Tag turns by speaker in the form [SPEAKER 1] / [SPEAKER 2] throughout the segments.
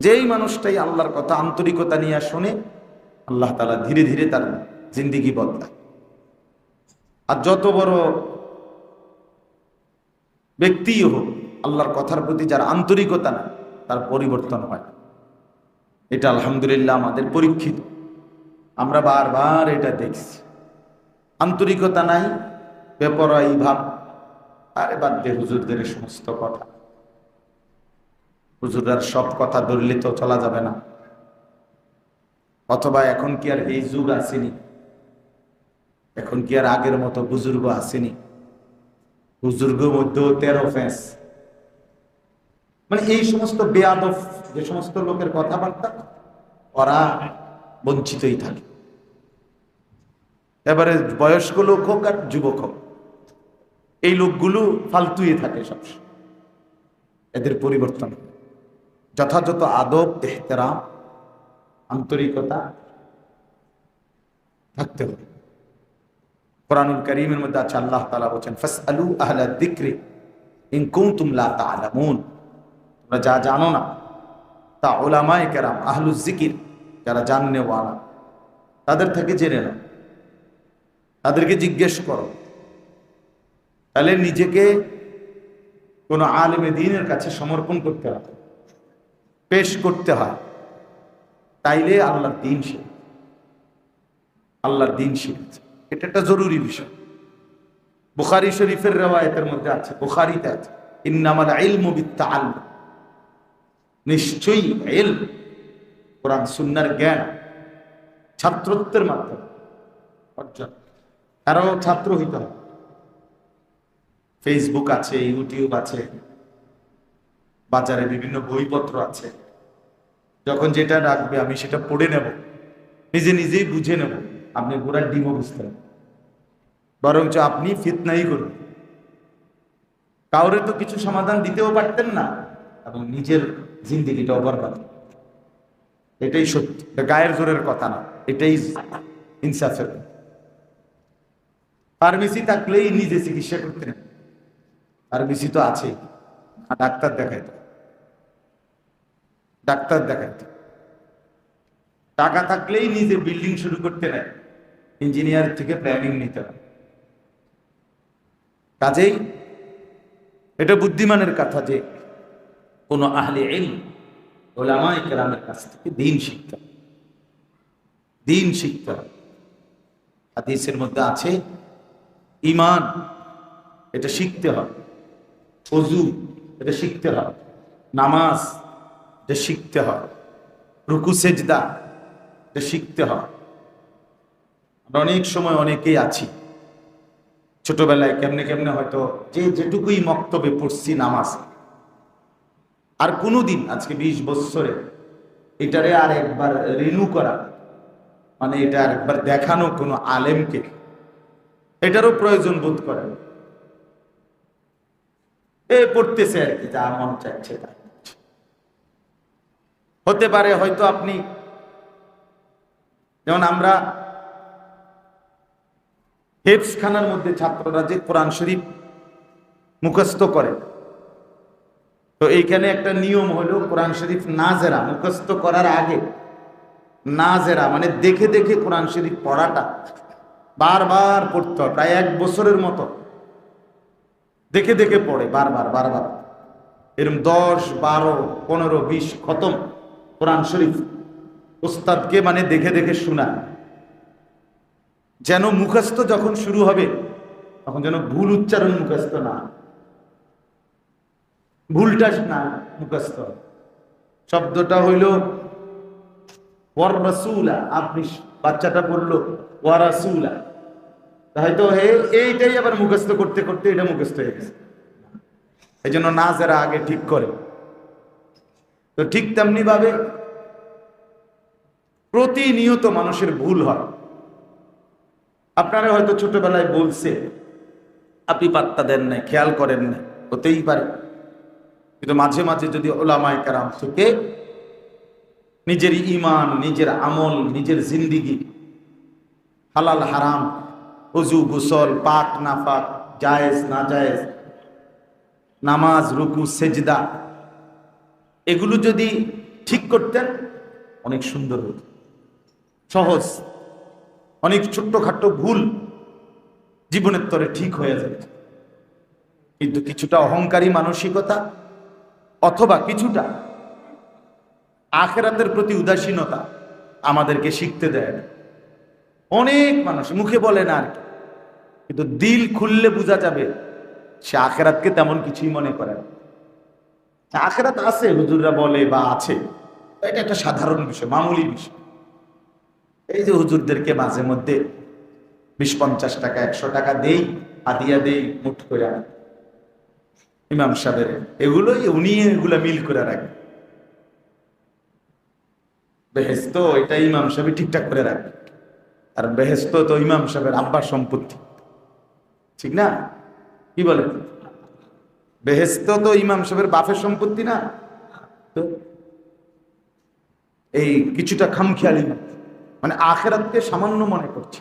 [SPEAKER 1] যেই মানুষটাই আল্লাহর কথা আন্তরিকতা নিয়ে শোনে, আল্লাহ তালা ধীরে ধীরে তার জিন্দিগি বদলায়। আর যত বড় ব্যক্তিই হোক, আল্লাহর কথার প্রতি যার আন্তরিকতা না তার পরিবর্তন হয় এটা আলহামদুলিল্লাহ আমাদের পরীক্ষিত। আমরা বারবার এটা দেখছি। আন্তরিকতা নাই বেপরাই ভাব। আরে বাদ দে হুজুরদের সমস্ত কথা। হুজুরার সব কথা ধরলে তো চলা যাবে না। অথবা এখন কি আর এই যুগ আসেনি? এখন কি আর আগের মতো বুজুর্গ আসেনি? বুজুর্গ মধ্যেও তেরো ফেঁস। মানে এই সমস্ত বেয়াদব, যে সমস্ত লোকের কথাবার্তা, ওরা বঞ্চিতই থাকে। এবারে বয়স্ক লোক হোক আর যুবক হোক, এই লোকগুলো ফালতুই থাকে সবসময়। এদের পরিবর্তন। যথাযথ আদব, এহতেরাম, আন্তরিকতা থাকতে হবে। কোরআনুল করিমের মধ্যে আছে, আল্লাহ তাআলা বলেন ফাসআলু আহলা যিকরি ইন কুনতুম লা তা'লামুন তোমরা যা জানো না, তা ওলামায়ে কেরাম আহলুজ জিকির যারা জাননে ওয়ালা তাদের থেকে জেনে নাও। তাদেরকে জিজ্ঞেস করো। তাহলে নিজেকে কোনো আলেমে দিনের কাছে সমর্পণ করতে হয় পেশ করতে হয়। তাইলে আল্লাহর দিন শিখ আল্লাহর দিন শিখেছে এটা একটা জরুরি বিষয়। বুখারি শরীফের রেওয়ায়তের মধ্যে আছে, বুখারিতে আছে। ইন্নামাল ইলমু বিত্তাআল্লুম। নিশ্চয়ই এল কোরআন, সুন্নার জ্ঞান ছাত্রত্বের মাধ্যমে অর্জন। তারাও ছাত্র হইতে হবে। ফেসবুক আছে, ইউটিউব আছে বাজারে বিভিন্ন বইপত্র আছে। যখন যেটা রাখবে আমি সেটা পড়ে নেব। নিজে নিজেই বুঝে নেব। আপনি গোড়ার ডিমও বুঝতে বরঞ্চ আপনি ফিতনাই করুন। কাউরে তো কিছু সমাধান দিতেও পারতেন না এবং নিজের জিন্দিগিটাও বরবাদ। এটাই সত্যি। গায়ের জোরের কথা না। এটাই ইনসাফের ফার্মেসি থাকলেই নিজে চিকিৎসা করতেন ফার্মেসি তো আছে ডাক্তার দেখাইতো ডাক্তার দেখাইতো। টাকা থাকলেই নিজে বিল্ডিং শুরু করতে নেয় ইঞ্জিনিয়ার থেকে প্ল্যানিং নিতে হয়। কাজেই এটা বুদ্ধিমানের কথা যে কোন আহলে এল ওলামাই কেরামের কাছ থেকে দিন শিখতে। দিন শিখতে হবে হাদিসের মধ্যে আছে ইমান এটা শিখতে হবে। অজু এটা শিখতে হবে। নামাজ এটা শিখতে হয়। রুকু, সেজদা এটা শিখতে হয়। অনেক সময় অনেকেই আছি। ছোটবেলায় কেমনে কেমনে হয়তো যে যেটুকুই মক্তবে পড়ছি নামাজ। আর কোনোদিন, আজকে বিশ বৎসরে, এটারে আর একবার রিনু করা মানে এটা আর একবার দেখানো কোনো আলেমকে, এটারও প্রয়োজন বোধ করে এ পড়তেছে আর কি, যা মন চাচ্ছে তাই। হতে পারে হয়তো আপনি, যেমন আমরা হেফস খানার মধ্যে ছাত্ররা যে কোরআন শরীফ মুখস্থ করে। তো এইখানে একটা নিয়ম হলো কোরআন শরীফ না জেরা মুখস্থ করার আগে না জেরা মানে দেখে দেখে কোরআন শরীফ পড়াটা বারবার পড়তে হয়, প্রায় এক বছরের মতো। দেখে দেখে পড়ে বারবার বারবার। এরকম দশ, বারো, পনেরো, বিশ খতম। কোরআন শরীফ ওস্তাদকে মানে দেখে দেখে শোনা। যেন মুখস্থ যখন শুরু হবে, তখন যেন ভুল উচ্চারণ মুখস্থ না ভুলটা না মুখস্থ। শব্দটা হইল, ওয়ার রাসূলা আপনি বাচ্চাটা বলল ওয়া রাসূলা হয়তো হে, এইটাই আবার মুখস্থ করতে করতে এটা মুখস্থ হয়ে গেছে। এই জন্য নাজেরা আগে ঠিক করে। তো ঠিক তেমনি ভাবে প্রতিনিয়ত মানুষের ভুল হয়। আপনারা হয়তো ছোটবেলায় বলছে, আপনি পাত্তা দেন নাই, খেয়াল করেন না হতেই পারে। কিন্তু মাঝে মাঝে যদি ওলামায় কারাম থেকে নিজের ইমান নিজের আমল, নিজের জিন্দিগি, হালাল, হারাম, অজু, গুসল, পাক না পাক জায়েজ না জায়েজ নামাজ, রুকু, সেজদা, এগুলো যদি ঠিক করতেন, অনেক সুন্দর হতো। সহজ, অনেক ছোট্টখাট্ট ভুল জীবনের তরে ঠিক হয়ে যেত কিন্তু কিছুটা অহংকারী মানসিকতা অথবা কিছুটা আখেরাতের প্রতি উদাসীনতা আমাদেরকে শিখতে দেয় না। অনেক মানুষ মুখে বলে না আর কিন্তু দিল খুললে বোঝা যাবে সে আখেরাতকে তেমন কিছুই মনে করে না। আখেরাত আছে, হুজুররা বলে বা আছে। এটা একটা সাধারণ বিষয়, মামুলি বিষয়। এই যে হুজুরদেরকে মাঝে মধ্যে বিশ পঞ্চাশ টাকা, একশো টাকা দেই আদিয়া দেই, মুঠ করে আনি। ইমাম সাহেবের, এগুলোই উনি এগুলা মিল করে রাখে। বেহেস্ত এটা ইমাম সাহেব ঠিকঠাক করে রাখে। আর বেহেস্ত তো ইমাম সাহেবের আব্বার সম্পত্তি। ঠিক না? কি বলে? বেহেস্ত তো ইমাম সাহেবের বাপের সম্পত্তি না? তো এই কিছুটা খামখেয়ালি। মাত্র। মানে আখেরাতকে সামান্য মনে করছে।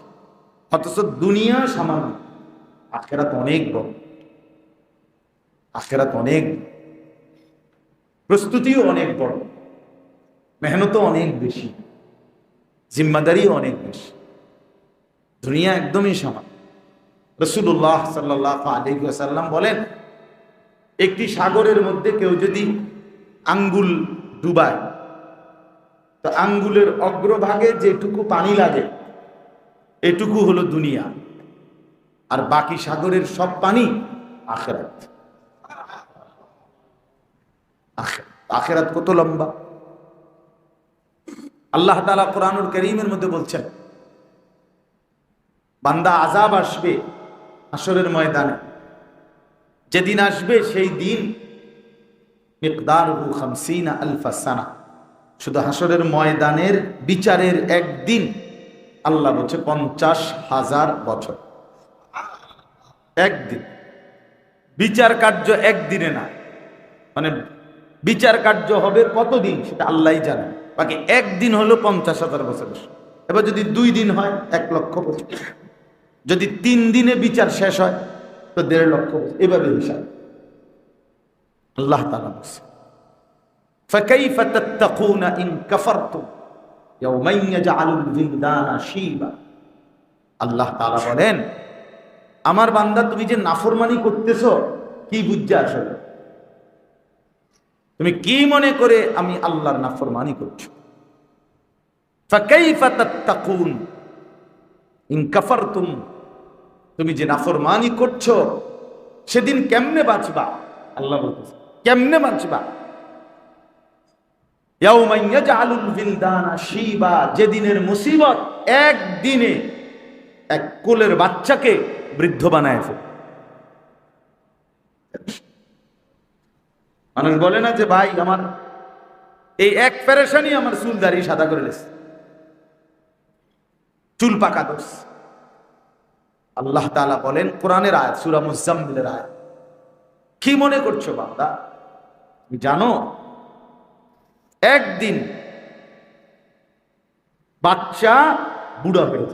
[SPEAKER 1] অথচ দুনিয়া সামান্য। আখেরাত অনেক বড়। আখেরাত অনেক প্রস্তুতিও অনেক বড়। মেহনতও অনেক বেশি। জিম্মাদারিও অনেক বেশি। দুনিয়া একদমই সমান। রসুল্লাহ সাল্লাহ আলিহাসাল্লাম বলেন, একটি সাগরের মধ্যে কেউ যদি আঙ্গুল ডুবায় তো আঙ্গুলের অগ্রভাগে যেটুকু পানি লাগে, এটুকু হলো দুনিয়া। আর বাকি সাগরের সব পানি আখেরাত। আখেরাত। কত লম্বা? আল্লাহ তালা কোরআনুল করিমের মধ্যে বলছেন, বান্দা আজাব আসবে আসরের ময়দানে। যেদিন আসবে সেই দিন খামসিনা আলফা সানা। শুধু হাসরের ময়দানের বিচারের একদিন আল্লাহ বলছে পঞ্চাশ হাজার বছর। একদিন। বিচার কার্য একদিনে না। মানে বিচার কার্য হবে কতদিন সেটা আল্লাহই জানে। বাকি একদিন হলো পঞ্চাশ হাজার বছর। এবার যদি দুই দিন হয়, এক লক্ষ বছর। যদি তিন দিনে বিচার শেষ হয়, তো দেড় লক্ষ বছর। এভাবে হিসাব। আল্লাহ তালা বলছে। فكيف تتقون إن كفرتم يوما يجعل الولدان شيبا আল্লাহ তাআলা বলেন আমার বান্দা তুমি যে নাফরমানি করতেছো কি বুঝছে আসলে তুমি কি মনে করে আমি আল্লাহর নাফরমানি করছো فكيف تتقون ইন কাফারতুম তুমি যে নাফরমানি করছো সেদিন কেমনে বাঁচবা আল্লাহ বলতেছে কেমনে বাঁচবা যেদিনের মুসিবত একদিনে এক কোলের বাচ্চাকে বৃদ্ধ বানায় ফেলে। মানুষ বলে না যে, ভাই, আমার এই এক প্যারেশানি আমার চুল দাঁড়িয়ে সাদা করে লেছে চুল পাকা দোষ আল্লাহ তাআলা বলেন, কোরআনের আয়াত, সূরা মুজাম্মিলের আয়াত। কি মনে করছ তুমি জানো একদিন বাচ্চা বুড়া হয়ে